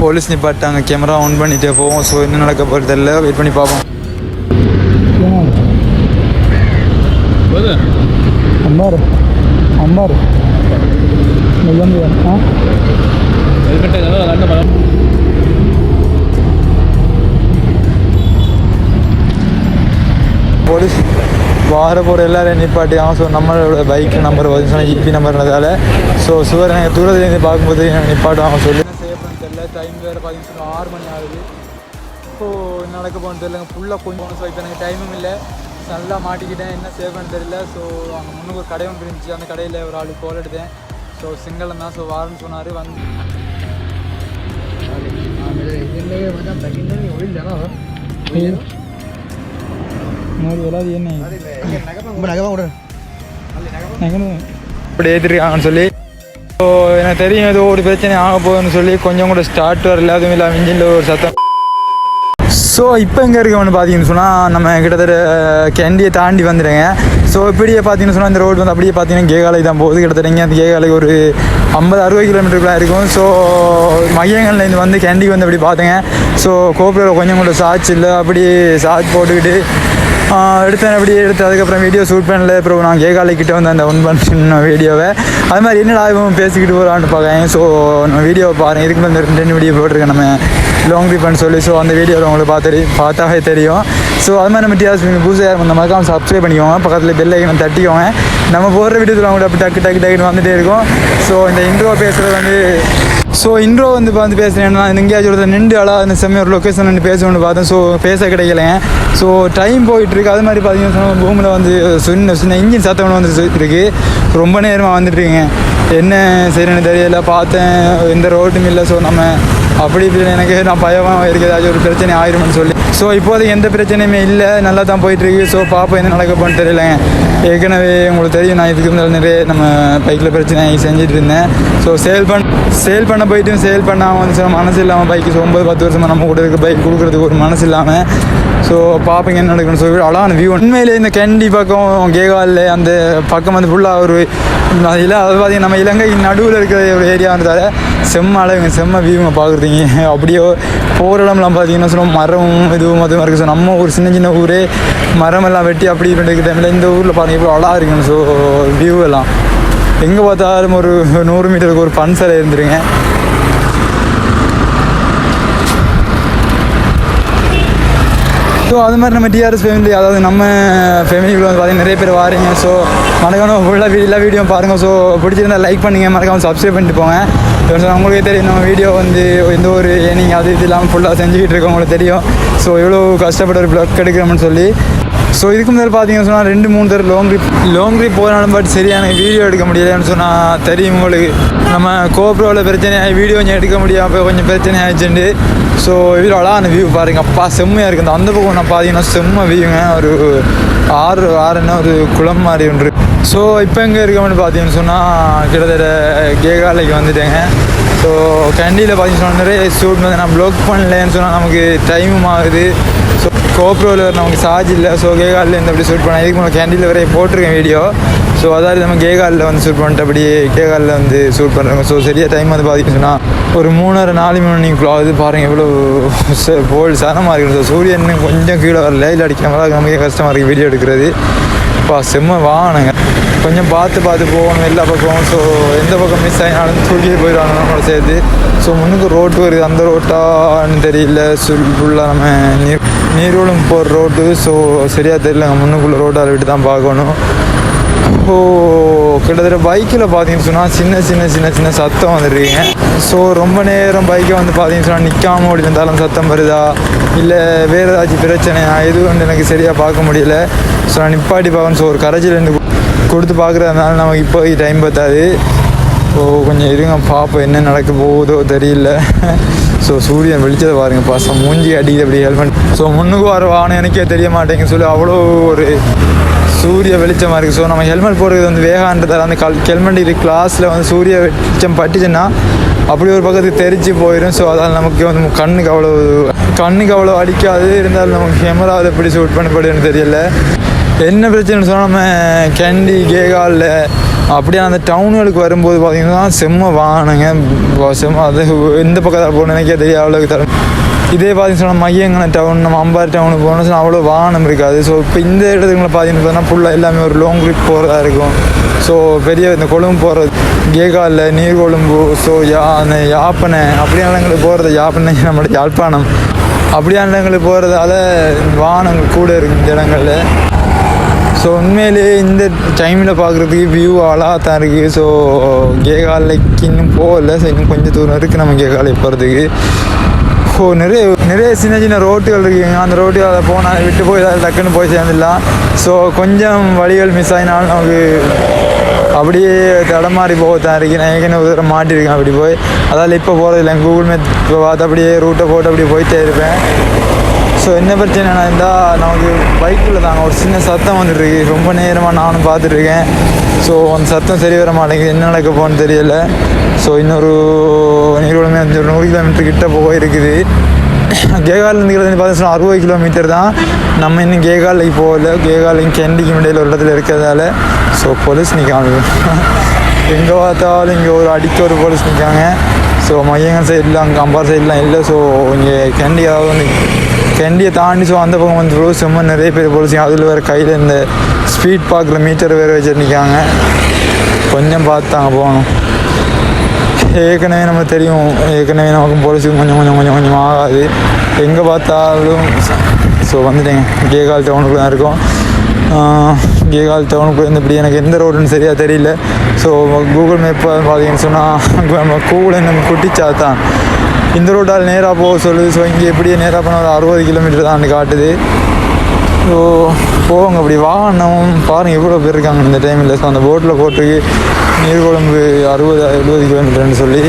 Police நிப்பாட்டாங்க. Camera on பண்ணிட்டே போவோம். ஸோ என்ன நடக்க போகிறது தெரியல. வெயிட் பண்ணி பார்ப்போம். அம்மாரு. அம்மாரு. நிலந்து ஆ? போலீஸ் வார போகிற எல்லாரும் நிப்பாட்டி அவன் ஸோ நம்மளோட பைக் நம்பர் வந்து சொன்னால் ஜிபி நம்பர்னதால ஸோ சுவர் எனக்கு தூரத்துலேருந்து பார்க்கும்போது நிப்பாட்டுவாங்க சொல்லி என்ன செய்ய போகணும்னு தெரியல டைம் வேறு பார்த்தீங்கன்னா ஆறு மணி ஆகுது. ஸோ நடக்க போகணும்னு தெரியல ஃபுல்லாக கொஞ்சம் ஸோ இப்போ எனக்கு டைமும் இல்லை. நல்லா மாட்டிக்கிட்டேன். என்ன சேஃப்னு தெரியல. ஸோ அங்கே முன்னுக்கு ஒரு கடை ஒன்று இருந்துச்சு. அந்த கடையில் ஒரு ஆள் கோல் எடுத்தேன். ஸோ சிங்களம் தான். ஸோ வாரன்னு சொன்னார். வந்து இப்படி ஏற்றிருக்காங்கன்னு சொல்லி ஸோ எனக்கு தெரியும் ஏதோ ஒரு பிரச்சனை ஆக போகுதுன்னு சொல்லி கொஞ்சம் கூட ஸ்டார்ட் வரல. அதுவும் இல்லாமல் இன்ஜினில் ஒரு சத்தம். ஸோ இப்போ எங்கே இருக்கவனு பார்த்தீங்கன்னு சொன்னால் நம்ம கிட்டத்தட்ட கேண்டியை தாண்டி வந்துடுங்க ஸோ இப்படியே பார்த்தீங்கன்னு சொன்னால் இந்த ரோடு வந்து அப்படியே பார்த்தீங்கன்னா கேகாலை தான் போகுது. கிட்டத்தட்ட இங்கே அந்த கேகாலைக்கு ஒரு ஐம்பது அறுபது கிலோமீட்டருக்குலாம் இருக்கும். ஸோ மையங்கள்லேருந்து வந்து கேண்டிக்கு வந்து அப்படி பார்த்தேங்க. ஸோ கோப்பில் கொஞ்சம் கூட சாட்சி இல்லை அப்படியே சாட்சி போட்டுக்கிட்டு எடுத்தேன் அப்படியே எடுத்து அதுக்கப்புறம் வீடியோ ஷூட் பண்ணல. அப்புறம் நான் கேகாலிக்கிட்ட வந்து அந்த ஒன் பண்ண வீடியோவை அது மாதிரி என்னடா இவன் பேசிக்கிட்டு போகிறான்னு பார்க்கேன் ஸோ நம்ம வீடியோவை பாருங்கள் இதுக்கு வந்து ரெண்டு ரெண்டு வீடியோ போட்டிருக்கேன். நம்ம லாங் ரிப்பன் சொல்லி. ஸோ அந்த வீடியோவில் உங்களுக்கு பார்த்து பார்த்தாவே தெரியும். ஸோ அது மாதிரி நம்ம டிஆர்ஸ் புதுசாக புதுசாக அந்த மறக்காம சப்ஸ்கிரைப் பண்ணிக்கோங்க. பக்கத்தில் பெல் ஐக்கனை தட்டிக்கோங்க. நம்ம போடுற வீடியோவில் அவங்க அப்படி டக்கு டக்கு டக்குன்னு வந்துகிட்டே இருக்கும். ஸோ இந்த இன்ட்ரோ பேசுகிறது வந்து ஸோ இன்ட்ரோ வந்து பார்த்து பேசுகிறேன்னா எங்கேயாச்சும் ஒருத்தர் நின்று அழகா அந்த செம்ம ஒரு லொக்கேஷன் நின்று பேசணும்னு பார்த்தேன். ஸோ பேச கிடைக்கல. ஸோ டைம் போயிட்டுருக்கு. அது மாதிரி பார்த்தீங்கன்னா பூமியில் வந்து சின்ன சின்ன இன்ஜின் சத்தம் வந்து இருக்கு. ரொம்ப நேரமாக வந்துட்டு என்ன சரின்னு தெரியல. பார்த்தேன். எந்த ரோட்டும் இல்லை. ஸோ நம்ம அப்படி இப்படி எனக்கு நான் பயமாக இருக்குது. ஏதாச்சும் ஒரு பிரச்சனை ஆயிரும்னு சொல்லி. ஸோ இப்போதைக்கு எந்த பிரச்சனையுமே இல்லை. நல்லா தான் போயிட்டுருக்கு. ஸோ பாப்போம் என்ன நடக்க தெரியலங்க ஏற்கனவே உங்களுக்கு தெரியும் நான் இதுக்கு முன்னாடி நிறைய நம்ம பைக்கில் பிரச்சனை செஞ்சுட்டு இருந்தேன். ஸோ சேல் பண் சேல் பண்ண போயிட்டும் சேல் பண்ணாமல் வந்து சில மனசு இல்லாமல் பைக்கு ஒம்பது பத்து வருஷமாக நம்ம கூட இருக்க பைக் கொடுக்குறதுக்கு ஒரு மனசு இல்லாமல் ஸோ பார்ப்பீங்க என்ன நடக்குன்னு சொல்லி அழகான வியூ உண்மையிலே இந்த கேண்டி பக்கம் கேகாலில் அந்த பக்கம் வந்து ஃபுல்லாக ஒரு அதில் அது பார்த்தீங்கன்னா நம்ம இலங்கை நடுவில் இருக்கிற ஒரு ஏரியான்றதால செம்ம அழகுங்க செம்ம வியூங்க பார்க்குறீங்க அப்படியே போகிற இடம்லாம் பார்த்தீங்கன்னா சொல்லுவோம் மரம் இதுவும் அதுவும் இருக்குது ஸோ நம்ம ஒரு சின்ன சின்ன ஊரே மரமெல்லாம் வெட்டி அப்படி இப்படி இருக்கிற டைமில் இந்த ஊரில் பாருங்கள் இப்போ அழகாக இருக்குங்க. ஸோ வியூ எல்லாம். எங்கே பார்த்தாலும் ஒரு நூறு மீட்டருக்கு ஒரு பன்சலை இருந்துருங்க. ஸோ அது மாதிரி நம்ம டிஆர்எஸ் ஃபேமிலி அதாவது நம்ம ஃபேமிலிக்குள்ள வந்து பார்த்தீங்கன்னா நிறைய பேர் வாரீங்க. ஸோ மறக்காமல் ஃபுல்லாக எல்லா வீடியோ பாருங்கள் ஸோ பிடிச்சிருந்தா லைக் பண்ணுங்கள் மறக்காமல் சப்ஸ்கிரைப் பண்ணிட்டு போங்க. இப்போ உங்களுக்கே தெரியும் நம்ம வீடியோ வந்து எந்த ஒரு ஏனிங் அது இது இல்லாமல் ஃபுல்லாக செஞ்சுக்கிட்டு இருக்கோம் உங்களுக்கு தெரியும். ஸோ எவ்வளோ கஷ்டப்பட்டு ஒரு ப்ளக் எடுக்கிறோம்னு சொல்லி. ஸோ இதுக்கு முன்னாடி பார்த்தீங்கன்னு சொன்னால் ரெண்டு மூணு தடவை லாங் ட்ரிப் லாங் ட்ரிப் போனாலும் பட் சரியான வீடியோ எடுக்க முடியலன்னு சொன்னால் தெரியும் உங்களுக்கு. நம்ம கோப்ரோவில் பிரச்சனையாகி வீடியோ கொஞ்சம் எடுக்க முடியாம. கொஞ்சம் பிரச்சனை ஆயிடுச்சுண்டு. ஸோ இதில் அழகான வியூ பாருங்க. அப்பா செம்மையாக இருக்குது அந்த அந்த பக்கம் நான் பார்த்தீங்கன்னா செம்ம வியூங்க ஒரு ஆறு ஆறுன்னா ஒரு குளம் மாதிரி ஒன்று. ஸோ இப்போ எங்கே இருக்கோம்னு பார்த்தீங்கன்னு சொன்னால் கிட்டத்தட்ட கேகாலைக்கு வந்துட்டேங்க. ஸோ கண்டியில் பார்த்தீங்கன்னு சொன்னால் நிறைய ஷூட் வந்து நான் ப்ளாக் பண்ணலன்னு சொன்னால் நமக்கு டைமும் ஆகுது ஸோ கோப்ரோவில் நமக்கு சார்ஜ் இல்லை. ஸோ கேகாலில் இந்த அப்படி ஷூட் பண்ணேன். இதுக்கு மேலே கேண்டில் வரைய போட்டிருக்கேன் வீடியோ ஸோ அதாவது நம்ம கேகாலில் வந்து ஷூட் பண்ணிட்டபடி அப்படியே கேகாலில் வந்து ஷூட் பண்ணுறாங்க ஸோ சரியாக டைம் வந்து பார்த்தீங்கன்னா ஒரு மூணரை நாலு மணிக்குள்ள இது பாருங்கள் எவ்வளோ போல் சனமாக இருக்குது. ஸோ சூரியன் கொஞ்சம் கீழே வரல. இல்லை அடிக்காம நமக்கே கஷ்டமாக இருக்குது வீடியோ எடுக்கிறது. இப்போ செம்ம வாகனங்க கொஞ்சம் பார்த்து பார்த்து போகணும் எல்லா பக்கம் ஸோ எந்த பக்கம் மிஸ் ஆகினாலும் தூக்கிட்டு போயிடுவாங்க நம்மளோட சேர்த்து. ஸோ முன்னுக்கு ரோட்டு வருது. அந்த ரோட்டான்னு தெரியல. சுல் ஃபுல்லாக நம்ம நீர் நீர்வளம் போகிற ரோட்டு ஸோ சரியாக தெரியல. முன்னுக்குள்ள ரோட்டால் விட்டு தான் பார்க்கணும். ஓ கிட்டத்தட்ட பைக்கில் பார்த்தீங்கன்னு சொன்னால் சின்ன சின்ன சின்ன சின்ன சத்தம் வந்துருக்கீங்க. ஸோ ரொம்ப நேரம் பைக்கை வந்து பார்த்தீங்கன்னு சொன்னால் நிற்காம ஓடி இருந்தாலும் சத்தம் வருதா? இல்லை வேறு ஏதாச்சும் பிரச்சனையா? எதுவும் வந்து எனக்கு சரியாக பார்க்க முடியல. ஸோ நான் நிப்பாட்டி பார்க்கணும் ஸோ ஒரு கரைச்சிலேருந்து கொடுத்து பார்க்குறதுனால நமக்கு இப்போ டைம் பத்தாது. ஓ கொஞ்சம் இருங்க பார்ப்போம் என்ன நடக்க போகுதோ தெரியல. ஸோ சூரியன் வெளிச்சதை பாருங்க பாசம் மூஞ்சி அடிக்குது அப்படி ஹெல்மெட் ஸோ முன்னுக்கு வர வாகனம் எனக்கே தெரிய மாட்டேங்குது சொல்லி அவ்வளோ ஒரு சூரிய வெளிச்சமாக இருக்குது ஸோ நம்ம ஹெல்மெட் போடுறது வந்து வேகான்றதால அந்த கல் ஹெல்மெட் இது கிளாஸில் வந்து சூரிய வெளிச்சம் பட்டுச்சுன்னா அப்படி ஒரு பக்கத்துக்கு தெரிச்சு போயிடும் ஸோ அதால் நமக்கு வந்து கண்ணுக்கு அவ்வளோ கண்ணுக்கு அவ்வளோ அடிக்காது. இருந்தாலும் நமக்கு கேமரா அதை எப்படி ஷூட் பண்ணப்படுதுன்னு தெரியல. என்ன பிரச்சனைன்னு சொன்னால் நம்ம கேண்டி கேகாலில் அப்படியே அந்த டவுனுகளுக்கு வரும்போது பார்த்தீங்கன்னா செம்ம வானுங்க. செம்ம அது எந்த பக்கத்தில் போகணும் எனக்கே தெரியாது அவ்வளோக்கு தரும் இதே பார்த்தீங்கன்னா சொன்னால் மையங்கன டவுன் நம்ம அம்பாறு டவுனுக்கு போகணும்னு சொன்னால் அவ்வளோ வானம் இருக்காது. ஸோ இப்போ இந்த இடத்துக்குள்ள பார்த்தீங்கன்னா ஃபுல்லாக எல்லாமே ஒரு லாங் ட்ரிப் போகிறதா இருக்கும். ஸோ பெரிய இந்த கொழும்பு போகிறது கேகாலில் நீர்கொழும்பு ஸோ யா அந்த யாப்பனை அப்படியான இடங்களுக்கு போகிறது யாப்பனை நம்மளோட யாழ்ப்பாணம். அப்படியான இடங்களுக்கு போகிறதால வாகனங்கள் கூட இருக்கும் இந்த இடங்களில். ஸோ உண்மையிலேயே இந்த டைமில் பார்க்குறதுக்கு வியூ அழகாக தான் இருக்குது ஸோ கேகாலைக்கு இன்னும் போகல. ஸோ இன்னும் கொஞ்சம் தூரம் இருக்குது நம்ம கேகாலை போகிறதுக்கு ஸோ நிறைய நிறைய சின்ன சின்ன ரோட்டுகள் இருக்குங்க அந்த ரோட்டுகள் அதை போனால் விட்டு போய் ஏதாவது டக்குன்னு போய் சேர்ந்துடலாம். ஸோ கொஞ்சம் வழிகள் மிஸ் ஆகினாலும் நமக்கு அப்படியே தடமாறி போகத்தான் இருக்கு. நான் ஏற்கனவே ஒரு மாட்டியிருக்கேன் அப்படி போய். அதால் இப்போ போகிறது இல்லை கூகுள் மேப் இப்போ பார்த்து அப்படியே ரூட்டை போட்டு அப்படியே போயிட்டே இருப்பேன். ஸோ என்ன பிரச்சனைனா இருந்தால் நமக்கு பைக்கில் தாங்க. ஒரு சின்ன சத்தம் வந்துட்டுருக்கு. ரொம்ப நேரமாக நானும் பார்த்துட்ருக்கேன் ஸோ அந்த சத்தம் சரி வர மாட்டேங்குது. என்ன நடக்க போகணும்னு தெரியல. ஸோ இன்னொரு நீர்வளமே அஞ்சு ஒரு நூறு கிலோமீட்டர் கிட்ட போக இருக்குது கேகாலேருந்து பார்த்தீங்கன்னா அறுபது கிலோமீட்டர் தான். நம்ம இன்னும் கேகாலைக்கு போகல கேகாலையும் கெண்டிக்கும் இடையில ஒரு இடத்துல இருக்கிறதால. ஸோ போலீஸ் நிற்காங்க எங்கே பார்த்தாலும் இங்கே ஒரு அடிக்க ஒரு போலீஸ் நிற்காங்க ஸோ மையங்கள் சைடில் அங்கே சைட்லாம் இல்லை. ஸோ இங்கே கெண்டி ஏதாவது வந்து கேண்டியை தாண்டி ஸோ அந்த பக்கம் வந்து செம்ம நிறைய பேர் போலீஸ் அதில் வேறு கையில் இந்த ஸ்பீட் பார்க்கில் மீட்டர் வேறு வச்சுட்டு நிற்காங்க கொஞ்சம் பார்த்தாங்க போகணும். ஏற்கனவே நம்ம தெரியும் ஏற்கனவே நமக்கு போலீஸுக்கு கொஞ்சம் கொஞ்சம் கொஞ்சம் கொஞ்சம் ஆகாது. எங்கே பார்த்தாலும் ஸோ வந்துட்டேங்க. கேகால் டவுனுக்குள்ள தான் இருக்கோம். கேகால் டவுனுக்கு இருந்து இப்படி எனக்கு எந்த ரோடுன்னு சரியாக தெரியல. ஸோ கூகுள் மேப் பார்த்தீங்கன்னு சொன்னால் நம்ம கூகுள் நம்ம குட்டிச்சா தான். இந்த ரோட்டால் நேராக போக சொல்லுது. ஸோ இங்கே எப்படியே நேராக போனால் ஒரு அறுபது கிலோமீட்டர் தான் காட்டுது. ஸோ போவாங்க அப்படி. வாகனம் பாருங்கள் எவ்வளோ பேர் இருக்காங்க இந்த டைமில் ஸோ அந்த போட்டில் போட்டு நீர்கொழும்பு அறுபது எழுபது கிலோமீட்டர்னு சொல்லி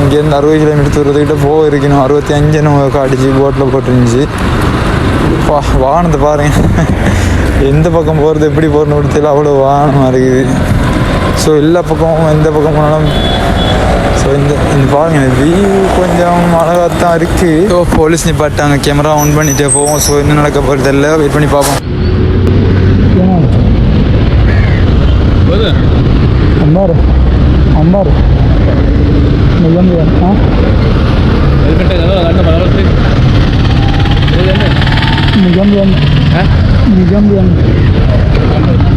இங்கேருந்து அறுபது கிலோமீட்டர் தூரத்துக்கிட்ட போக இருக்கணும் அறுபத்தி அஞ்சு நம்ம காட்டுச்சு போட்டில் போட்டுருந்துச்சு. பா வாகனத்தை பாருங்க. எந்த பக்கம் போகிறது எப்படி போகிறன்னு கூட தெரியல. அவ்வளோ வாகனமாக இருக்குது. ஸோ எல்லா பக்கமும் எந்த பக்கம் போனாலும் ஸோ இந்த இந்த பாருங்க வியூ கொஞ்சம் அழகாக தான் இருக்குது ஸோ போலீஸ் நிப்பாட்டாங்க. கேமரா ஆன் பண்ணிட்டே போவோம். ஸோ என்ன நடக்க போகிறது தெரியல. வெயிட் பண்ணி பார்ப்போம். அம்பார் அம்பார் ஆ? มูย้อมเรือนฮะหมูย้อมเรือน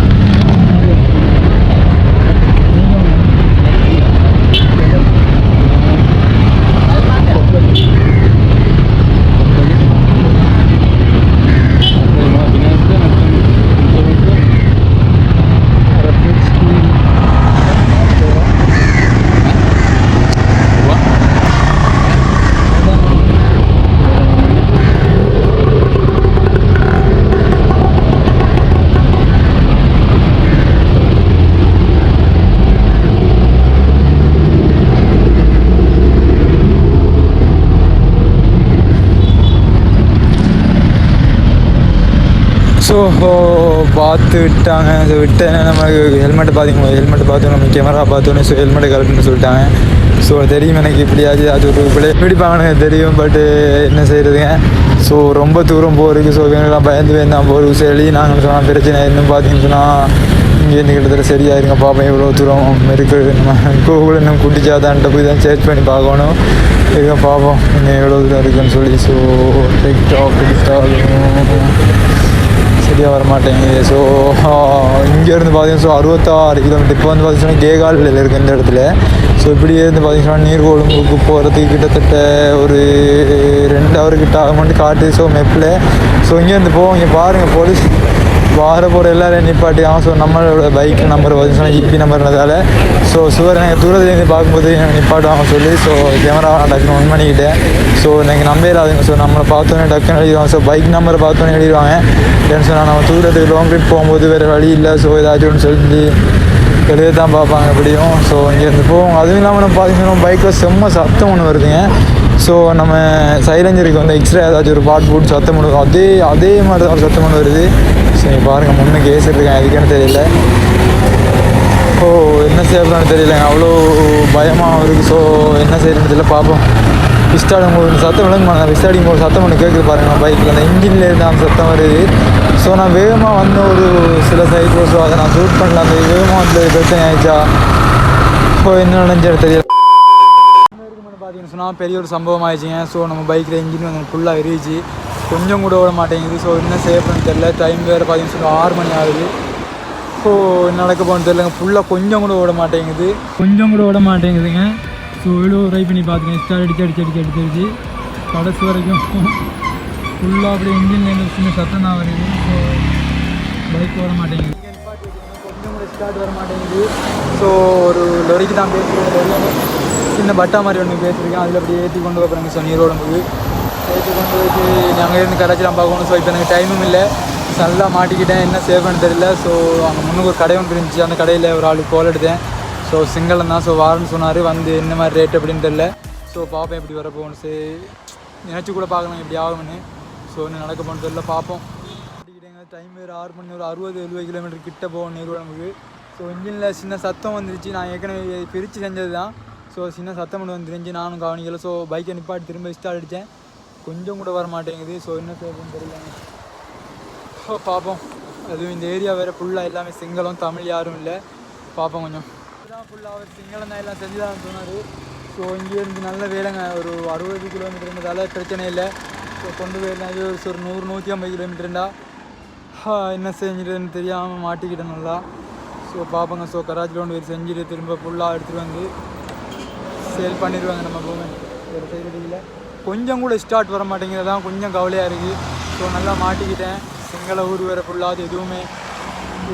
இப்போது பார்த்து விட்டாங்க. ஸோ விட்டேன் நமக்கு ஹெல்மெட்டை பார்த்துக்கணும் ஹெல்மெட்டை பார்த்தோம் நம்ம கேமரா பார்த்தோன்னே ஸோ ஹெல்மெட்டை கரெக்ட்னு சொல்லிட்டாங்க. ஸோ தெரியும் எனக்கு இப்படியாச்சு அது ஒரு பிள்ளை பிடிப்பாங்க தெரியும் பட்டு என்ன செய்கிறதுங்க ஸோ ரொம்ப தூரம் போகிறதுக்கு ஸோ இவங்கெல்லாம் பயந்து வேண்டாம் போகிறது சரி நாங்கள் சொன்னால் பிரச்சனை இன்னும் பார்த்தீங்கன்னு சொன்னால் இங்கேருந்து கிட்டத்தட்ட சரியாயிருங்க பார்ப்போம் எவ்வளோ தூரம் இருக்குது. நம்ம கூகுள் இன்னும் குட்டிச்சாதான்ட்ட போய் தான் சர்ச் பண்ணி பார்க்கணும். இருக்க பார்ப்போம் இன்னும் எவ்வளோ தூரம் இருக்குன்னு சொல்லி ஸோ டிக்டாக் டிக்டாக் சரியாக வர மாட்டேங்குது ஸோ இங்கேருந்து பார்த்தீங்கன்னா ஸோ அறுபத்தாறு கிலோமீட்டர் இப்போ வந்து பார்த்தீங்கன்னா கேகாலில் இருக்குது இந்த இடத்துல. ஸோ இப்படியே இருந்து பார்த்தீங்கன்னா நீர்கொழும்புக்கு போகிறதுக்கு கிட்டத்தட்ட ஒரு ரெண்டு ஹவர் கிட்ட ஆகும்னு காட்டு ஸோ மெப்பில் ஸோ இங்கேருந்து போவோம். இங்கே பாருங்கள் போலீஸ் வார போகிற எல்லாரையும் நிப்பாட்டியாகும் ஸோ நம்மளோட பைக் நம்பர் பார்த்தீங்கன்னா இபி நம்பர்னதால ஸோ சுவர் எனக்கு தூரத்துலேருந்து பார்க்கும்போது எனக்கு நிப்பாட்டுவாங்க சொல்லி ஸோ கேமரா டக்குன்னு ஒன் பண்ணிக்கிட்டேன். ஸோ எனக்கு நம்பவே இல்லாதுங்க ஸோ நம்மளை பார்த்தோன்னே டக்குன்னு எழுதிடுவாங்க. ஸோ பைக் நம்பரை பார்த்தோன்னே எழுதிடுவாங்க. ஏன்னு சொன்னால் நம்ம தூரத்துக்கு லாங் ட்ரிப் போகும்போது வேறு வழி இல்லை ஸோ ஏதாச்சும் ஒன்று சொல்லி எழுத தான் பார்ப்பாங்க எப்படியும். ஸோ இங்கேருந்து போவோம். அதுவும் இல்லாமல் நம்ம பார்த்தீங்கன்னா பைக்கில் செம்ம சத்தம் ஒன்று வருதுங்க. ஸோ நம்ம சைலஞ்சருக்கு வந்து எக்ஸ்ரே ஏதாச்சும் ஒரு பாட்டு போட்டு சத்தம் பண்ணுவோம் அதே அதே மாதிரி தான் ஒரு சத்தம் ஒன்று வருது. சரி பாருங்கள் முன்னே கேஸ் இருக்கேன் அதுக்குன்னு தெரியல. ஓ என்ன செய்யப்படும்னு தெரியலங்க. அவ்வளோ பயமாக இருக்குது ஸோ என்ன செய்யறதுன்னு தெரியல. பார்ப்போம் பிஸ்டாடிங் ஒரு சத்தம் விளங்குமா பிஸ்டாடிங் ஒரு சத்தம் ஒன்று கேட்குது பாருங்கள் பைக்கில் அந்த இன்ஜினில் இருந்து அந்த சத்தம் வருது. ஸோ நான் வேகமாக வந்த ஒரு சில சைட் ஸோ அதை நான் ஷூட் பண்ணல. அந்த வேகமாக வந்து பிரச்சனை ஆயிடுச்சா? ஸோ என்ன நடந்துச்சு தெரியல. பார்த்தீங்கன்னு சொன்னால் பெரிய ஒரு சம்பவம் ஆயிடுச்சுங்க. ஸோ நம்ம பைக்கில் இன்ஜின் வந்து ஃபுல்லாக எரிச்சு கொஞ்சம் கூட விட மாட்டேங்குது. ஸோ என்ன செய்ய போகணும்னு தெரியல. டைம் வேறு பார்த்தீங்கன்னு சொன்னால் ஆறு மணி ஆகுது. ஸோ நடக்க போகணும்னு தெரியலங்க. ஃபுல்லாக கொஞ்சம் கூட விட மாட்டேங்குது. கொஞ்சம் கூட விட மாட்டேங்குதுங்க. ஸோ இவ்வளோ ட்ரை பண்ணி பார்த்துக்கேன் ஸ்டார் அடிச்சு அடிச்சு அடிச்சு அடிச்சிருச்சு கடைசி வரைக்கும். ஃபுல்லாக அப்படியே இன்ஜின்லேருந்து சின்ன சத்தம் தான் வருது. ஸோ பைக் வர மாட்டேங்குது. கொஞ்சம் கூட ஸ்டார்ட் வர மாட்டேங்குது. ஸோ ஒரு லொரிக்கு தான் பேசுகிறேன் சின்ன பட்டா மாதிரி ஒன்று பேசியிருக்கேன் அதில் அப்படியே ஏற்றி கொண்டு போகிறாங்க ஸோ நீரோடம்புக்கு கொண்டு போயிட்டு அங்கே இருந்து கரைச்சிலாம் பார்க்கணும். ஸோ இப்போ எனக்கு டைமும் இல்லை. நல்லா மாட்டிக்கிட்டேன். என்ன சேவ் பண்ண தெரியல. ஸோ அங்கே முன்னுக்கு ஒரு கடை ஒன்று இருந்துச்சு. அந்த கடையில் ஒரு ஆள் கோல் எடுத்தேன். ஸோ சிங்களம் தான். ஸோ வாரன்னு சொன்னார். வந்து என்ன மாதிரி ரேட் அப்படின்னு தெரில ஸோ பார்ப்பேன் எப்படி வர சரி நினச்சி கூட பார்க்கலாம் எப்படி ஆகும்னு. ஸோ என்ன நடக்க போகணும்னு தெரியல. பார்ப்போம் மாட்டிக்கிட்டேங்க. டைம் வேறு ஆறு மணி ஒரு அறுபது எழுபது கிலோமீட்டர் கிட்ட போகும் நீர்வழம்புக்கு ஸோ இன்ஜினில் சின்ன சத்தம் வந்துருச்சு. நான் ஏற்கனவே பிரித்து செஞ்சது தான் ஸோ சின்ன சத்தம் மட்டும் வந்துருந்துச்சு. நானும் கவனிக்கல. ஸோ பைக்கை நிப்பாட்டி திரும்ப ஸ்டார்ட் அடித்தேன். கொஞ்சம் கூட வர மாட்டேங்குது ஸோ என்ன செய்யறதுன்னு தெரியல. ஸோ பார்ப்போம் அதுவும் இந்த ஏரியா வேறு ஃபுல்லாக எல்லாமே சிங்களம் தமிழ் யாரும் இல்லை. பார்ப்போம் கொஞ்சம். இதுதான் ஃபுல்லாக அவர் சிங்களம் தான் எல்லாம் செஞ்சுதான் சொன்னார். ஸோ இங்கேருந்து நல்ல வேலைங்க. ஒரு அறுபது கிலோமீட்டர்ன்றதால பிரச்சனை இல்லை. ஸோ கொண்டு போயிருந்தேன் இது ஒரு ஒரு நூறு நூற்றி ஐம்பது கிலோமீட்டர்ண்டா என்ன செஞ்சுட்டுன்னு தெரியாமல் மாட்டிக்கிட்டேன் நல்லா. ஸோ பார்ப்போங்க ஸோ கராச்சியில் கொண்டு போய் செஞ்சுட்டு திரும்ப ஃபுல்லாக எடுத்துகிட்டு வந்து சேல் பண்ணிடுவாங்க நம்ம பூமி. ஒரு செய்தியில் கொஞ்சம் கூட ஸ்டார்ட் வர மாட்டேங்கிறது தான் கொஞ்சம் கவலையாக இருக்குது ஸோ நல்லா மாட்டிக்கிட்டேன். சிங்கள ஊர் வேறு ஃபுல்லாக எதுவுமே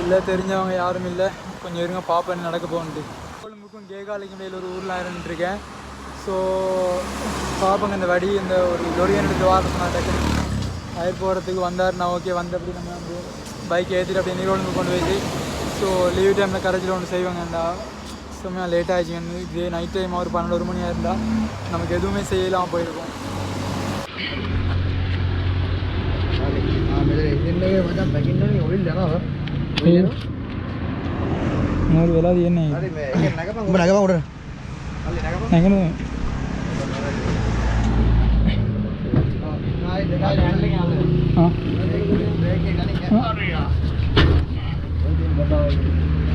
இல்லை தெரிஞ்சவங்க யாரும் இல்லை. கொஞ்சம் இருங்க பார்ப்பேன் நடக்க போகணுட்டு கொழும்புக்கும் கேகாலைக்கும் இடையில் ஒரு ஊரில் இருந்துட்டுருக்கேன் ஸோ பாப்பங்க இந்த வடி இந்த ஒரு லொரியன் எடுத்து வார சொன்னா டக்குன்னு ஆயிரம் போகிறதுக்கு வந்தார் நான் ஓகே அப்படி நம்ம வந்து பைக் ஏற்றிட்டு அப்படியே நீரோடு கொண்டு போயிட்டு ஸோ லீவ் டைமில் கரைச்சில் ஒன்று செய்வாங்கண்டா சும்மா லேட் ஆகிடுச்சுங்க இதே நைட் டைம் ஒரு பன்னெண்டு ஒரு மணியாக இருந்தால் நமக்கு எதுவுமே செய்யலாம் போயிருக்கோம். ನೋಡಿ ಎಲ್ಲದು ಏನು ನಗಬಂಗ್ಬಿಡ್ರಿ ಹೆಂಗನು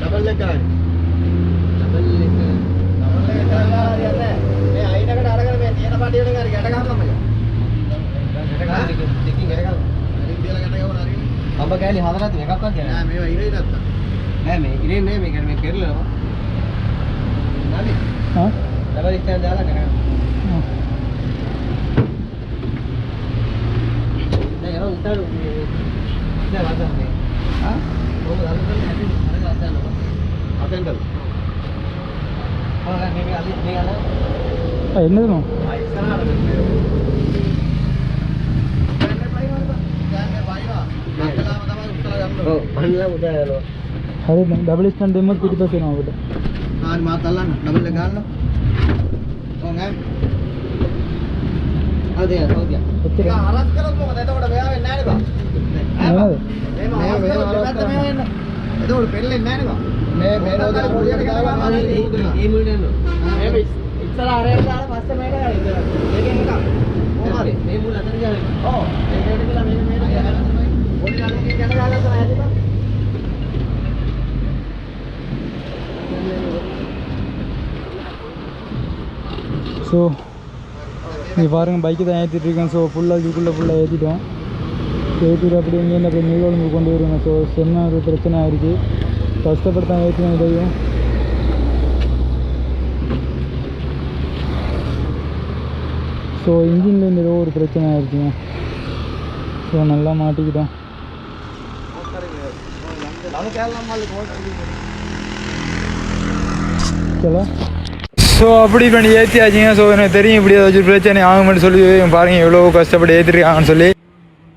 ಡಬಲ್ ಲೆಕ್ಕ ಡಬಲ್ ಲೆಕ್ಕ ഡബൽ ലെಕ್ಕ බබ කෑලි හදලා තියෙන එකක්වත් දැන නෑ මේවා ඉරේ නැත්තා නෑ මේ ඉරේ නෙමෙයි මේ කියන්නේ පෙරලනවා නෑ හා? ඩබල් ස්ටෑන්ඩ් දාලා කරා නෑ යරෝ උතරු නෑ වදන්නේ හා? ඔබ අලුතෙන් හැටි හරියට අදන්නවා අදන්නවා ඔය මේක අලි මේක අලි. එන්නද නෝ ආ ඉස්සරහට ඔව් අන්නලා උදා යනවා හරි දැන් ඩබල් ස්ටෑන්ඩ් දෙන්නත් පිටිපස්සේ යනවා අපිට. ආරි මාත් අල්ලන්න. ඩබල් එක ගන්න. ඕන් ඈ. අද සෞදිය ඒක හරස් කරොත් මොකද? එතකොට මෙයා වෙන්නේ නැහැ නේද? මේව මේව හරස් කරොත් මේව වෙන්න එතකොට පෙල්ලෙන්නේ නැහැ නේද? මේ මේ රෝදේ පොඩියට ගාවා මේ මුල් දෙන්න මේ ඉස්සර අරයට දාලා පස්සේ මේක ගන්න දෙකෙන් එකක්. කොහොමද මේ මුල් අතර ගාවේ. ඔව්. මේකට කියලා මේ මේ ஸோ இது பாருங்கள் பைக்கு தான் ஏற்றிட்டு இருக்கேன். ஸோ ஃபுல்லாக இதுக்குள்ளே ஃபுல்லாக ஏற்றிட்டோம் ஏற்றிட்டு அப்படி இங்கேருந்து அப்படியே நீரோடு கொண்டு வருவேன். ஸோ செம்ம ஒரு பிரச்சனை ஆயிடுச்சு கஷ்டப்பட்டு தான் ஏற்றினோம் இதையும் ஸோ இன்ஜின்லேருந்து ஏதோ ஒரு பிரச்சனை ஆயிடுச்சுங்க ஸோ நல்லா மாட்டிக்கிட்டோம். ஸோ அப்படி பண்ணி ஏற்றியாச்சுங்க ஸோ எனக்கு தெரியும் இப்படி ஏதாச்சும் பிரச்சனை ஆகும்னு சொல்லி பாருங்க எவ்வளோ கஷ்டப்பட்டு ஏற்றிருக்காங்கன்னு சொல்லி.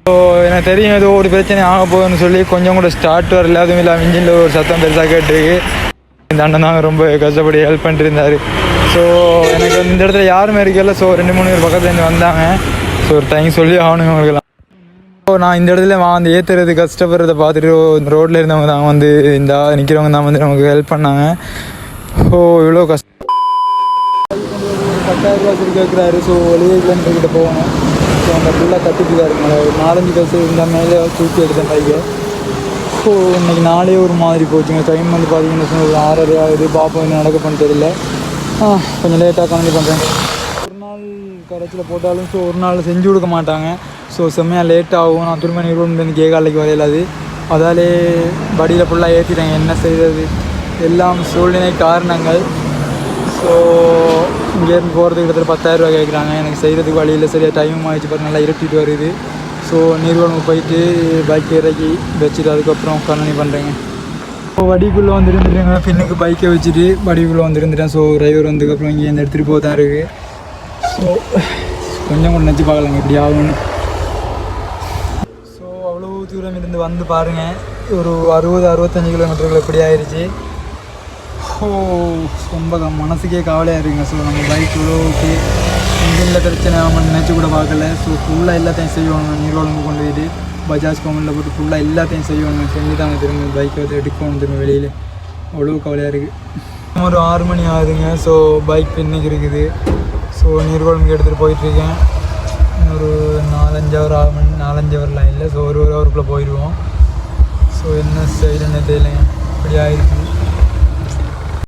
ஸோ எனக்கு தெரியும் ஏதோ ஒரு பிரச்சனை ஆக போகுதுன்னு சொல்லி கொஞ்சம் கூட ஸ்டார்ட் வரல அதுவும் இல்லாமல் இன்ஜினில் ஒரு சத்தம் பெருசாக கேட்டுருக்கு. இந்த அண்ணன் தான் ரொம்ப கஷ்டப்பட்டு ஹெல்ப் பண்ணிட்டு ஸோ எனக்கு இந்த இடத்துல யாருமே இருக்கல. ஸோ ரெண்டு மூணு பேர் பக்கத்துல இருந்து வந்தாங்க. ஸோ ஒரு டைம் சொல்லி ஆகணுங்க அவங்களுக்குலாம் இப்போ நான் இந்த இடத்துல வா அந்த ஏற்றுறது கஷ்டப்படுறத பார்த்துட்டு இந்த ரோட்டில் இருந்தவங்க தான் வந்து இந்த நிற்கிறவங்க தான் வந்து நமக்கு ஹெல்ப் பண்ணாங்க. ஓ இவ்வளோ கஷ்டம் பத்தாயிரம் சரி கேட்குறாரு ஸோ வெளியே கிட்ட போவாங்க ஸோ அந்த ஃபுல்லாக கட்டிட்டு ஒரு நாலஞ்சு கசு இருந்த மேலே தூக்கி எடுத்தேன் பைக்கை ஸோ இன்னைக்கு நாளே ஒரு மாதிரி போச்சுங்க. டைம் வந்து பார்த்தீங்கன்னா ஒரு ஆறரை ஆகுது. பாப்பா என்ன நடக்க பண்ண தெரியல. கொஞ்சம் லேட்டாக கணக்கு பண்ணுறேன் ஒரு கரைச்சில் போட்டாலும் ஸோ ஒரு நாள் செஞ்சு கொடுக்க மாட்டாங்க. ஸோ செம்மையாக லேட் ஆகும். நான் திரும்ப நிறுவனம் கேகாலைக்கு வரையிலாது அதாலே வடியில் ஃபுல்லாக ஏற்றிட்டாங்க என்ன செய்கிறது எல்லாம் சூழ்நிலை காரணங்கள். ஸோ இங்கேருந்து போகிறதுக்கு கிட்டத்தட்ட பத்தாயிரரூபா கேட்குறாங்க. எனக்கு செய்கிறதுக்கு வழியில் சரியாக டைம் ஆகிடுச்சு பாருங்க நல்லா இருட்டிட்டு வருது. ஸோ நிறுவனம் போயிட்டு பைக் இறக்கி வச்சுட்டு அதுக்கப்புறம் கண்ணனி பண்ணுறேங்க இப்போ வடிக்குள்ளே வந்துருந்துட்டுங்க பின்னுக்கு பைக்கை வச்சுட்டு வடிக்குள்ளே வந்துருந்துட்டேன் ஸோ டிரைவர் வந்ததுக்கப்புறம் இங்கே இந்த எடுத்துகிட்டு போக தான் இருக்குது ஸோ கொஞ்சம் கூட நினச்சி பார்க்கலாங்க இப்படி ஆகும்னு. ஸோ அவ்வளோ தூரம் இருந்து வந்து பாருங்கள் ஒரு அறுபது அறுபத்தஞ்சு கிலோமீட்டருக்குள்ள இப்படி ஆயிடுச்சு ஓ ரொம்ப மனசுக்கே கவலையாக இருக்குங்க. ஸோ நம்ம பைக் இவ்வளோக்கு இன்ஜினில் பிரச்சனை நம்ம நினச்சி கூட பார்க்கல. ஸோ ஃபுல்லாக எல்லாத்தையும் செய்யணும் நீர்வழங்கு கொண்டு போயிட்டு பஜாஜ் கம்பெனியில் போட்டு ஃபுல்லாக எல்லாத்தையும் செய்யணும் செஞ்சு தாங்க திரும்ப பைக்கை வந்து எடுக்கணும் திரும்ப வெளியில். அவ்வளோ கவலையாக இருக்குது ஒரு ஆறு மணி ஆகுதுங்க. ஸோ பைக் பின்னுக்கு இருக்குது. ஸோ நீர்வழங்கு எடுத்துகிட்டு போயிட்டுருக்கேன். ஒரு நாலஞ்சு அவர் ஆறு மணி நாலஞ்சு அவர் இல்லை. ஸோ ஒரு ஒரு ஹவருக்குள்ளே போயிடுவோம் ஸோ என்ன செய்யலன்னு தெரியலைங்க. இப்படி ஆயிடுச்சு